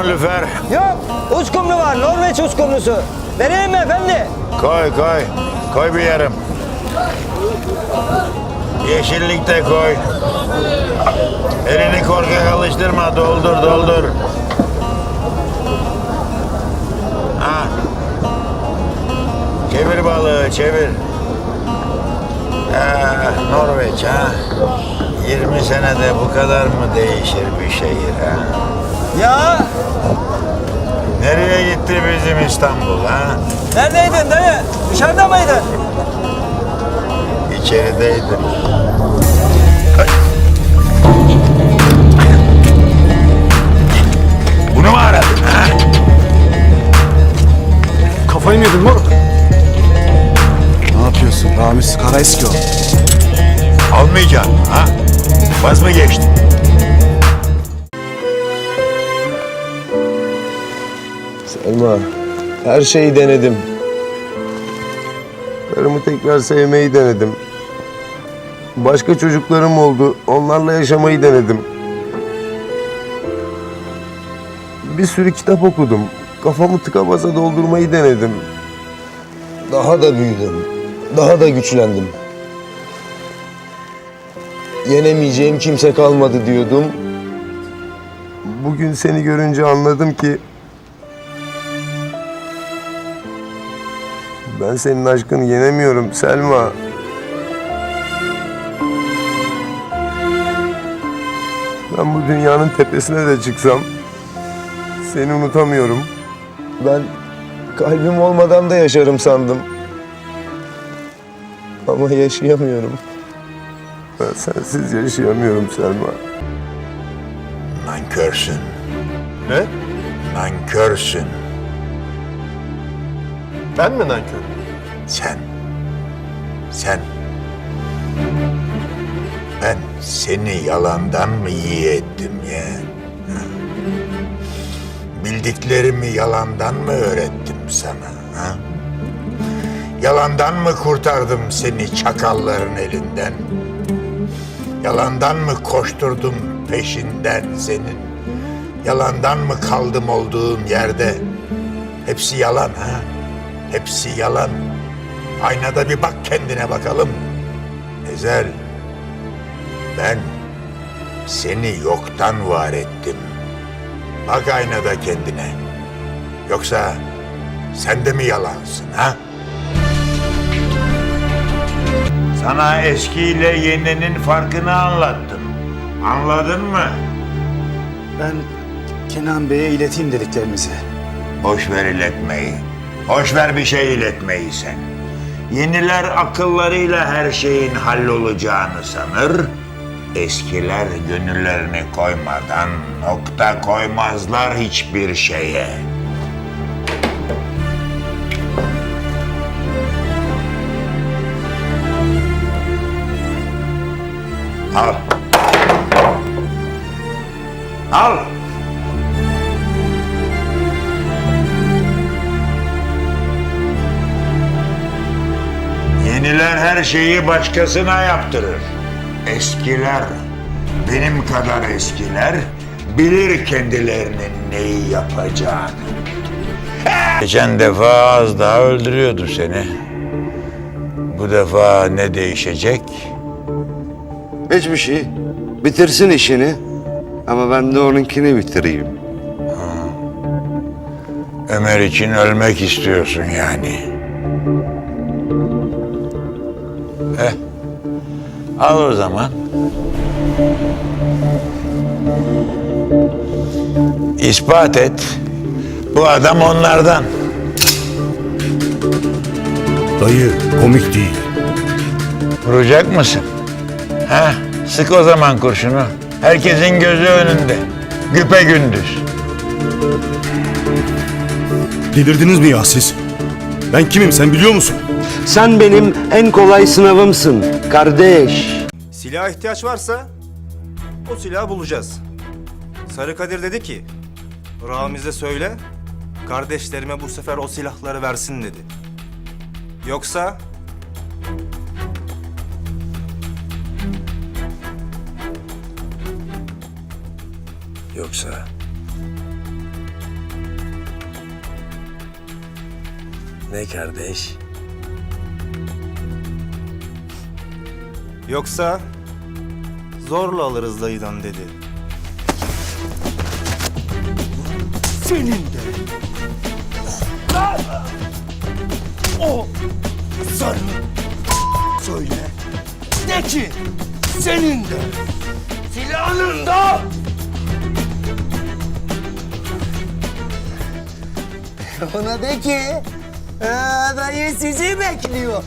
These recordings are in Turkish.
mı lüfer? Yok, uskumru var, Norveç uskumrusu. Vereyim mi efendi? Koy koy. Koy bir yarım. Yeşillik de koy. Elini korkak alıştırma. Doldur doldur. Ha. Çevir balığı çevir. Ha, Norveç ha. 20 senede bu kadar mı değişir bir şehir ha? Ya, Nereye gitti bizim İstanbul ha? neredeydin dayı? Dışarıda mıydın? İçerideydim. Selma, her şeyi denedim. Karımı tekrar sevmeyi denedim. Başka çocuklarım oldu. Onlarla yaşamayı denedim. Bir sürü kitap okudum. Kafamı tıka basa doldurmayı denedim. Daha da büyüdüm. Daha da güçlendim. Yenemeyeceğim kimse kalmadı diyordum. Bugün seni görünce anladım ki Ben senin aşkını yenemiyorum Selma. Ben bu dünyanın tepesine de çıksam seni unutamıyorum. Ben kalbim olmadan da yaşarım sandım. Ama yaşayamıyorum. Ben sensiz yaşayamıyorum Selma. Nankörsün. Ne? Nankörsün. Ben mi nankör? Sen. Sen. Ben seni yalandan mı iyi ettim ya? Bildiklerimi yalandan mı öğrettim sana? Ha? Yalandan mı kurtardım seni çakalların elinden? Yalandan mı koşturdum peşinden senin? Yalandan mı kaldım olduğum yerde? Hepsi yalan ha? Hepsi yalan. Aynada bir bak kendine bakalım. Ezel, ben seni yoktan var ettim. Bak aynada kendine. Yoksa sen de mi yalansın ha? Sana eskiyle yeninin farkını anlattım. Anladın mı? Ben Kenan Bey'e ileteyim dediklerinizi. Boş ver iletmeyi. Boş ver bir şey iletmeyi sen. Yeniler akıllarıyla her şeyin hallolacağını sanır. Eskiler gönüllerini koymadan nokta koymazlar hiçbir şeye. Al. Al. Yeniler her şeyi başkasına yaptırır. Eskiler, benim kadar eskiler bilir kendilerinin neyi yapacağını. Geçen defa az daha öldürüyordu seni. Bu defa ne değişecek? Hiçbir şey. Bitirsin işini. Ama ben de onunkini bitireyim. Ömer için ölmek istiyorsun yani. Al o zaman. İspat et. Bu adam onlardan. Dayı komik değil. Vuracak mısın? Ha, sık o zaman kurşunu. Herkesin gözü önünde. Güpe gündüz. Delirdiniz mi ya siz? Ben kimim sen biliyor musun? Sen benim en kolay sınavımsın kardeş. Silaha ihtiyaç varsa o silahı bulacağız. Sarı Kadir dedi ki Ramiz'e söyle kardeşlerime bu sefer o silahları versin dedi. Yoksa Yoksa ne kardeş? Yoksa zorla alırız dayıdan dedi. Senin de. O sarı söyle. De ki senin de silahın da Ona de ki "Aa, dayı sizi bekliyor.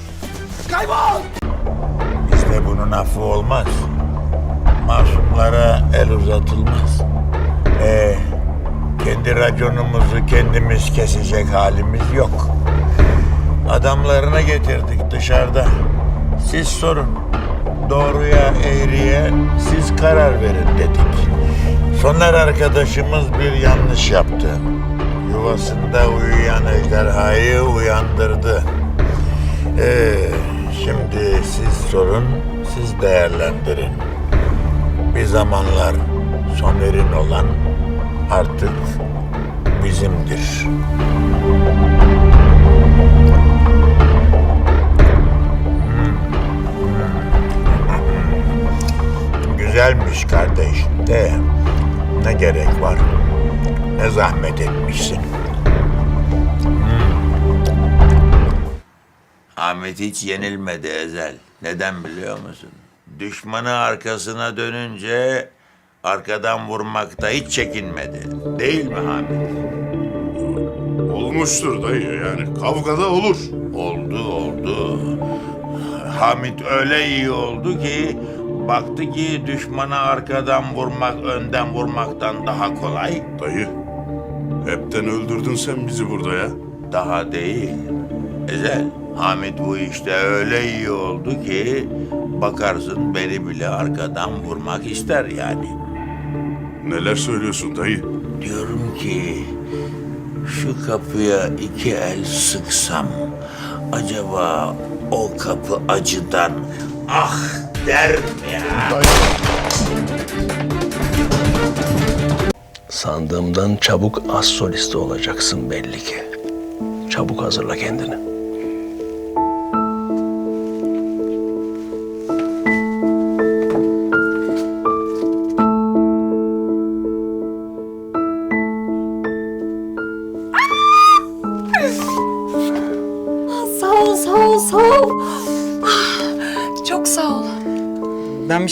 kaybol. Affı olmaz. Masumlara el uzatılmaz. Ee, kendi raconumuzu kendimiz kesecek halimiz yok. Adamlarını getirdik dışarıda. Siz sorun. Doğruya, eğriye siz karar verin dedik. Soner arkadaşımız bir yanlış yaptı. Yuvasında uyuyan ejderhayı uyandırdı. Ee, şimdi siz sorun, siz değerlendirin. Bir zamanlar Soner'in olan artık bizimdir. Hmm. Güzelmiş kardeş. De ne gerek var? Ne zahmet etmişsin. Ahmet hiç yenilmedi Ezel. Neden biliyor musun? Düşmanı arkasına dönünce arkadan vurmakta hiç çekinmedi. Değil mi Ahmet? Olmuştur dayı yani kavgada olur. Oldu oldu. Hamit öyle iyi oldu ki baktı ki düşmanı arkadan vurmak önden vurmaktan daha kolay. Dayı hepten öldürdün sen bizi burada ya. Daha değil. Ezel, Hamit bu işte öyle iyi oldu ki bakarsın beni bile arkadan vurmak ister yani. Neler söylüyorsun dayı? Diyorum ki şu kapıya iki el sıksam acaba o kapı acıdan ah der mi ya? Sandığımdan çabuk az solisti olacaksın belli ki. Çabuk hazırla kendini.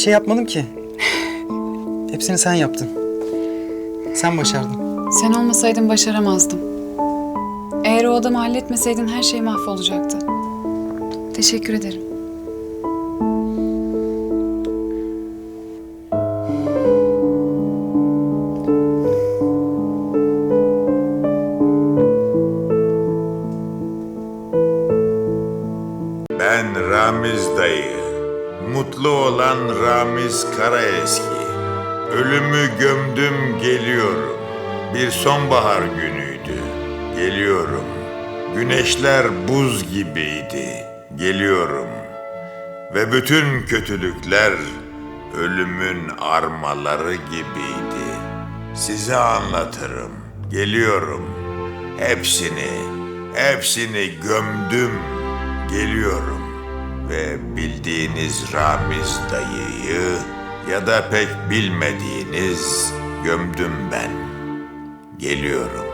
Şey yapmadım ki. Hepsini sen yaptın. Sen başardın. Sen olmasaydın başaramazdım. Eğer o adamı halletmeseydin her şey mahvolacaktı. Teşekkür ederim. Olan Ramiz Karaeski. Ölümü gömdüm geliyorum. Bir sonbahar günüydü. Geliyorum. Güneşler buz gibiydi. Geliyorum. Ve bütün kötülükler ölümün armaları gibiydi. Size anlatırım. Geliyorum. Hepsini, hepsini gömdüm. Geliyorum. Ve bildiğiniz Ramiz dayıyı ya da pek bilmediğiniz gömdüm ben. Geliyorum.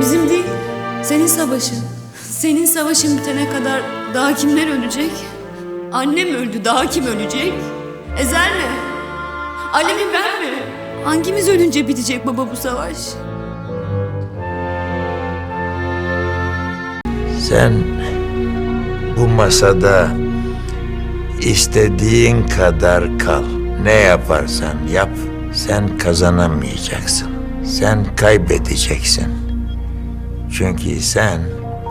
Bizim değil, senin savaşın. Senin savaşın bitene kadar daha kimler ölecek? Annem öldü, daha kim ölecek? Ezel mi? Ali mi ben mi? Hangimiz ölünce bitecek baba bu savaş? Sen bu masada istediğin kadar kal. Ne yaparsan yap, sen kazanamayacaksın. Sen kaybedeceksin. Çünkü sen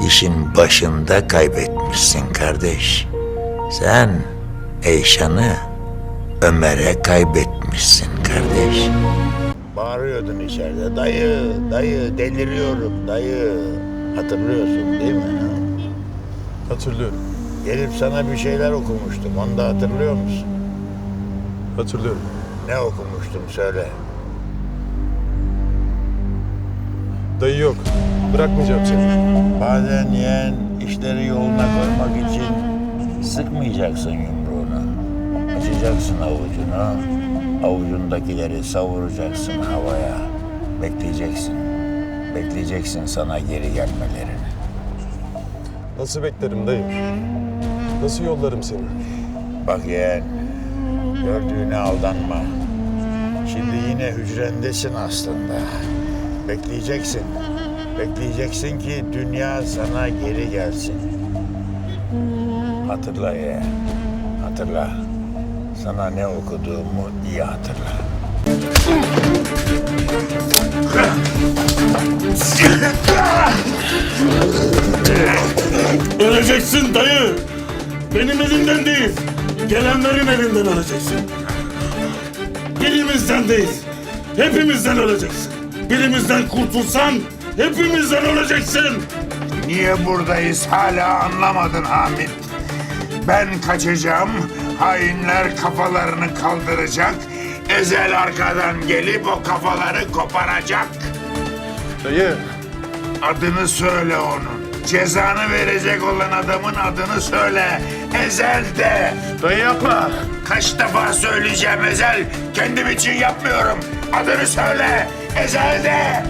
işin başında kaybetmişsin kardeş. Sen Eyşan'ı Ömer'e kaybetmişsin kardeş. Bağırıyordun içeride. Dayı, dayı, deliriyorum dayı. Hatırlıyorsun değil mi? Hatırlıyorum. Gelip sana bir şeyler okumuştum. Onu da hatırlıyor musun? Hatırlıyorum. Ne okumuştum söyle. Dayı yok. Bırakmayacağım seni. Bazen yeğen işleri yoluna koymak için sıkmayacaksın yumruğunu. Açacaksın avucunu, avucundakileri savuracaksın havaya. Bekleyeceksin. Bekleyeceksin sana geri gelmelerini. Nasıl beklerim dayı? Nasıl yollarım seni? Bak yeğen, gördüğüne aldanma. Şimdi yine hücrendesin aslında. Bekleyeceksin. Bekleyeceksin ki dünya sana geri gelsin. Hatırla yeğen, hatırla. Sana ne okuduğumu iyi hatırla. Öleceksin dayı. Benim elimden değil. Gelenlerin elinden öleceksin. Birimizden değil. Hepimizden öleceksin. Birimizden kurtulsan hepimizden öleceksin. Niye buradayız hala anlamadın Hamit. Ben kaçacağım, hainler kafalarını kaldıracak, Ezel arkadan gelip o kafaları koparacak. Dayı. Adını söyle onun. Cezanı verecek olan adamın adını söyle. Ezel de. Dayı yapma. Kaç defa söyleyeceğim Ezel. Kendim için yapmıyorum. Adını söyle. Ezel de.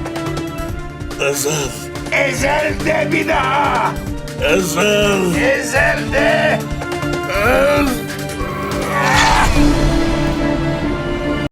Ezel, Ezel de bir daha. Ezel, Ezel de. Ezel.